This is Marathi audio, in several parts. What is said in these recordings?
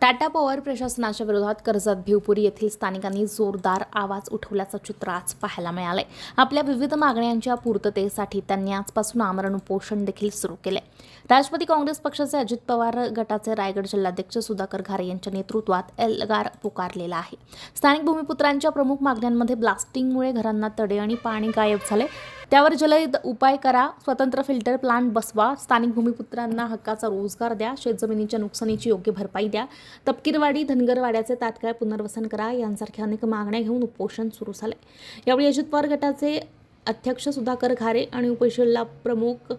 टाटा पॉवर प्रशासनाच्या विरोधात कर्जत भिवपुरी येथील स्थानिकांनी जोरदार आवाज उठवल्याचं चित्र आज पाहायला मिळालंय. आपल्या विविध मागण्यांच्या पूर्ततेसाठी त्यांनी आजपासून आमरण उपोषण देखील सुरू केले राष्ट्रवादी काँग्रेस पक्षाचे अजित पवार गटाचे रायगड जिल्हाध्यक्ष सुधाकर घारे यांच्या नेतृत्वात एल्गार पुकारलेला आहे. स्थानिक भूमिपुत्रांच्या प्रमुख मागण्यांमध्ये ब्लास्टिंगमुळे घरांना तडे आणि पाणी गायब झाले त्यावर जलद उपाय करा. स्वतंत्र फिल्टर प्लांट बसवा. स्थानिक भूमिपुत्रांना हक्काचा रोजगार द्या. शेतजमिनीच्या नुकसानीची योग्य भरपाई द्या. तपकीरवाडी धनगरवाड्याचे तात्काळ पुनर्वसन करा. यांसारख्या अनेक मागण्या घेऊन उपोषण सुरू झाले यावेळी अजित पवार गटाचे अध्यक्ष सुधाकर घारे आणि उपजिल्हा प्रमुख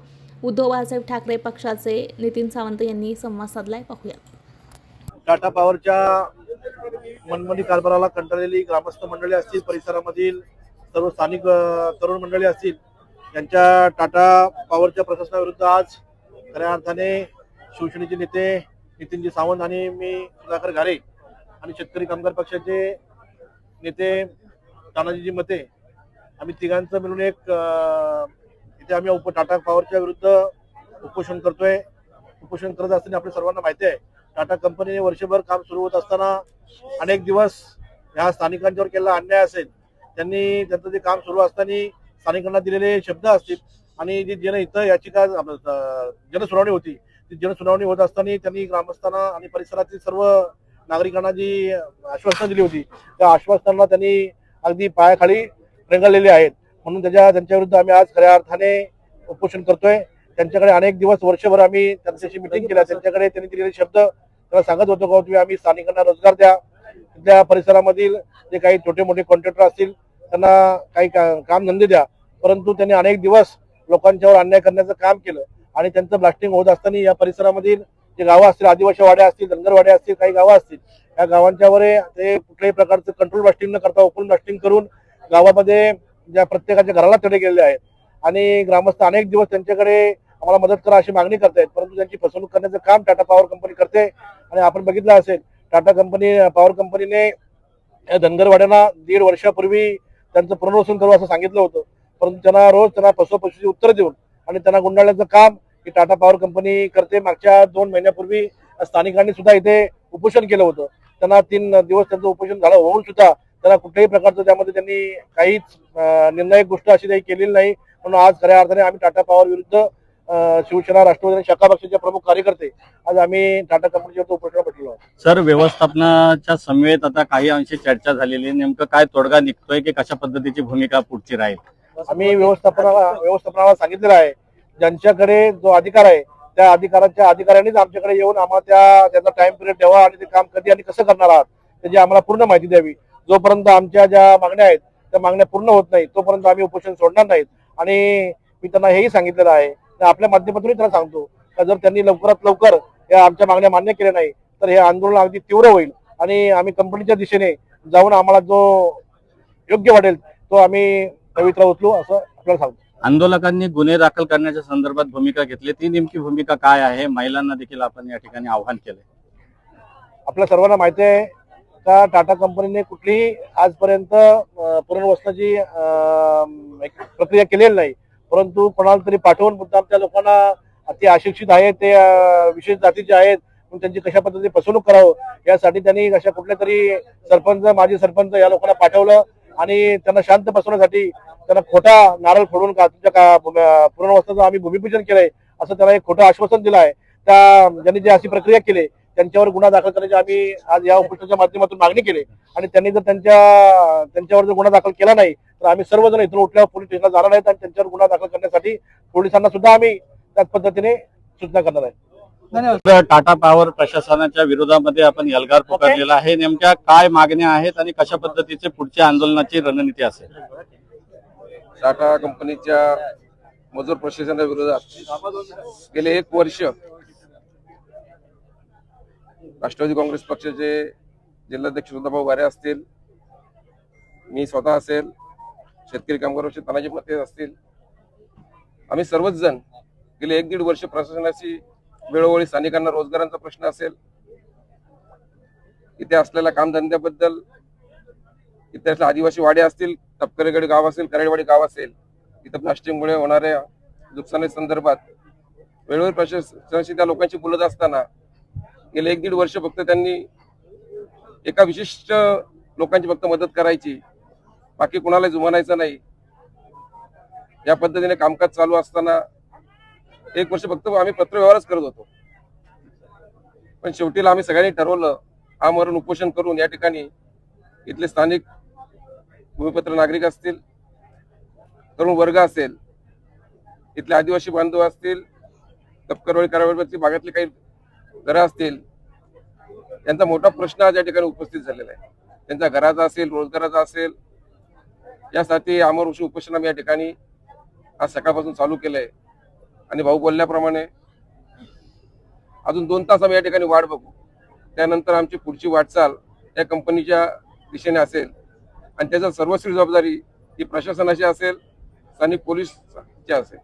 उद्धव बाळासाहेब ठाकरे पक्षाचे नितीन सावंत यांनी संवाद साधलाय. पाहूया टाटा पॉवरच्या मनमनी कारभाराला कंटाळलेली ग्रामस्थ मंडळी असतील परिसरामधील सर्व स्थानिक तरुण मंडळी असतील यांच्या टाटा पॉवरच्या प्रशासनाविरुद्ध आज खऱ्या अर्थाने शिवसेनेचे नेते नितीनजी सावंत आणि मी सुधाकर घारे आणि शेतकरी कामगार पक्षाचे नेते तानाजीजी मते आम्ही तिघांचं मिळून एक इथे आम्ही उप टाटा पॉवरच्या विरुद्ध उपोषण करतोय. उपोषण करत असताना आपल्या सर्वांना माहिती आहे टाटा कंपनीने वर्षभर काम सुरू होत असताना अनेक दिवस ह्या स्थानिकांच्यावर केलेला अन्याय असेल त्यांनी त्यांचं जे काम सुरू असताना स्थानिकांना दिलेले शब्द असतील आणि जी जनहित याचिका जनसुनावणी होती ती जनसुनावणी होत असताना त्यांनी ग्रामस्थांना आणि परिसरातील सर्व नागरिकांना जी आश्वासनं दिली होती त्या आश्वासनांना त्यांनी अगदी पायाखाली रेंगाळलेली आहेत. म्हणून त्याच्या त्यांच्या विरुद्ध आम्ही आज खऱ्या अर्थाने उपोषण करतोय. त्यांच्याकडे अनेक दिवस वर्षभर आम्ही त्यांच्याशी मिटिंग केल्या. त्यांच्याकडे त्यांनी दिलेले शब्द त्याला सांगत होतो का? तुम्ही आम्ही स्थानिकांना रोजगार द्या. तिथल्या परिसरामधील जे काही छोटे मोठे कॉन्ट्रॅक्टर असतील त्यांना काही का- काम धंदे द्या. परंतु त्यांनी अनेक दिवस लोकांच्यावर अन्याय करण्याचं काम केलं. आणि त्यांचं ब्लास्टिंग होत असताना या परिसरामधील जे गावं असतील आदिवासी वाड्या असतील धनगरवाड्या असतील काही गावं असतील या गावांच्यावर ते कुठल्याही प्रकारचं कंट्रोल ब्लास्टिंग न करता ओपन ब्लास्टिंग करून गावामध्ये ज्या प्रत्येकाच्या घराला तडे गेलेले आहेत. आणि ग्रामस्थ अनेक दिवस त्यांच्याकडे आम्हाला मदत करा अशी मागणी करतायत. परंतु त्यांची फसवणूक करण्याचं काम टाटा पॉवर कंपनी करते. आणि आपण बघितलं असेल टाटा कंपनी पॉवर कंपनीने या धनगरवाड्यांना दीड वर्षापूर्वी त्यांचं पुनर्वसन करू असं सांगितलं होतं. परंतु त्यांना रोज त्यांना फसवफसवीची उत्तर देऊन आणि त्यांना गुंडाळण्याचं काम ही टाटा पॉवर कंपनी करते. मागच्या दोन महिन्यापूर्वी स्थानिकांनी सुद्धा इथे उपोषण केलं होतं. त्यांना तीन दिवस त्यांचं उपोषण झालं होऊन सुद्धा त्यांना कुठल्याही प्रकारचं त्यामध्ये त्यांनी काहीच निर्णायक गोष्ट अशी काही केलेली नाही. म्हणून आज खऱ्या अर्थाने आम्ही टाटा पॉवर विरुद्ध शिवसेना राष्ट्रवादी आणि शाखा पक्षाचे प्रमुख कार्यकर्ते आज आम्ही टाटा कंपनीच्या उपोषणाला आहोत. सर व्यवस्थापनाच्या समवेत आता काही अंशी चर्चा झालेली. नेमकं काय तोडगा निघतोय की कशा पद्धतीची भूमिका पुढची राहील? आम्ही व्यवस्थापनाला व्यवस्थापनाला सांगितलेलं आहे. ज्यांच्याकडे जो अधिकार आहे त्या अधिकाराच्या अधिकाऱ्यांनीच आमच्याकडे येऊन आम्हाला त्या त्याचा टाइम पिरियड द्यावा आणि ते काम कधी आणि कसं करणार आहात त्याची आम्हाला पूर्ण माहिती द्यावी. जोपर्यंत आमच्या ज्या मागण्या आहेत त्या मागण्या पूर्ण होत नाहीत तोपर्यंत आम्ही उपोषण सोडणार नाहीत. आणि मी त्यांना हेही सांगितलेलं आहे आपल्या माध्यमातूनही त्यांना सांगतो का जर त्यांनी लवकरात लवकर या आमच्या मागण्या मान्य केल्या नाही तर हे आंदोलन अगदी तीव्र होईल. आणि आम्ही कंपनीच्या दिशेने जाऊन आम्हाला जो योग्य वाटेल तो आम्ही पवित्रा उचलू असं आपल्याला सांगतो. आंदोलकांनी गुन्हे दाखल करण्याच्या संदर्भात भूमिका घेतली. ती नेमकी भूमिका काय आहे? महिलांना देखील आपण या ठिकाणी आव्हान केलंय. आपल्या सर्वांना माहिती आहे का टाटा कंपनीने कुठलीही आजपर्यंत पुनर्वसनाची प्रक्रिया केलेली नाही. परंतु कोणाला तरी पाठवून मुद्दाम त्या लोकांना ते अशिक्षित आहेत ते विशेष जातीचे आहेत मग त्यांची कशा पद्धतीने फसवणूक करावं? यासाठी त्यांनी अशा कुठल्या तरी सरपंच माजी सरपंच या लोकांना पाठवलं आणि त्यांना शांत बसवण्यासाठी त्यांना खोटा नारळ फोडून का तुमच्या का आम्ही भूमिपूजन केलंय असं त्याला एक खोटं आश्वासन दिलं आहे. त्या ज्यांनी जी अशी प्रक्रिया केली त्यांच्यावर गुन्हा दाखल करण्याची आम्ही आज या उपोषणाच्या माध्यमातून मागणी केली. आणि त्यांनी जर त्यांच्या त्यांच्यावर जर गुन्हा दाखल केला नाही तर आम्ही सर्वजण इथून उठल्यावर पोलीस स्टेशनला जाणार आहेत आणि त्यांच्यावर गुन्हा दाखल करण्यासाठी पोलिसांना सुद्धा आम्ही त्याच पद्धतीने सूचना करणार आहे. टाटा पॉवर प्रशासनाच्या विरोधामध्ये आपण एल्गार पुकारलेला आहे. नेमक्या काय मागण्या आहेत आणि कशा पद्धतीचे पुढच्या आंदोलनाची रणनीती असेल? टाटा कंपनीच्या मजूर प्रशासना विरोधात गेले एक वर्ष राष्ट्रवादी काँग्रेस पक्षाचे जिल्हाध्यक्ष सुधाभाऊ वारे असतील मी स्वतः असेल शेतकरी कामगार पक्ष तानाजी मते असतील. आम्ही सर्वच जण गेले एक दीड वर्ष प्रशासनाची वेळोवेळी स्थानिकांना रोजगारांचा प्रश्न असेल. इथे असलेल्या कामधंद्याबद्दल इथे असल्या आदिवासी वाडे असतील तपकरेगड गाव असेल करेडवाडी गाव असेल इथं प्लास्टिकमुळे होणाऱ्या नुकसानी संदर्भात वेळोवेळी प्रशासनाशी त्या लोकांशी बोलत असताना गेले एक दीड वर्ष फक्त त्यांनी एका विशिष्ट लोकांची फक्त मदत करायची. बाकी कुणाला जुमानायचं नाही. या पद्धतीने कामकाज चालू असताना एक वर्ष फक्त आम्ही पत्रव्यवहारच करत होतो. पण शेवटीला आम्ही सगळ्यांनी ठरवलं आमरण उपोषण करून या ठिकाणी इथले स्थानिक भूमिपत्र नागरिक असतील तरुण वर्ग असेल इथले आदिवासी बांधव असतील तपकरवळी करावळवरची भागातले काही घरं असतील त्यांचा मोठा प्रश्न आज या ठिकाणी उपस्थित झालेला आहे. त्यांचा घराचा असेल रोजगाराचा असेल यासाठी आमर ऋषी उपोषण आम्ही या ठिकाणी आज सकाळपासून चालू केलंय. आणि भाऊ बोलल्याप्रमाणे अजून दोन तास आम्ही या ठिकाणी वाट बघू. त्यानंतर आमची पुढची वाटचाल या कंपनीच्या दिशेने असेल. आणि त्याचा सर्वस्वी जबाबदारी ही प्रशासनाची असेल स्थानिक पोलीसची असेल.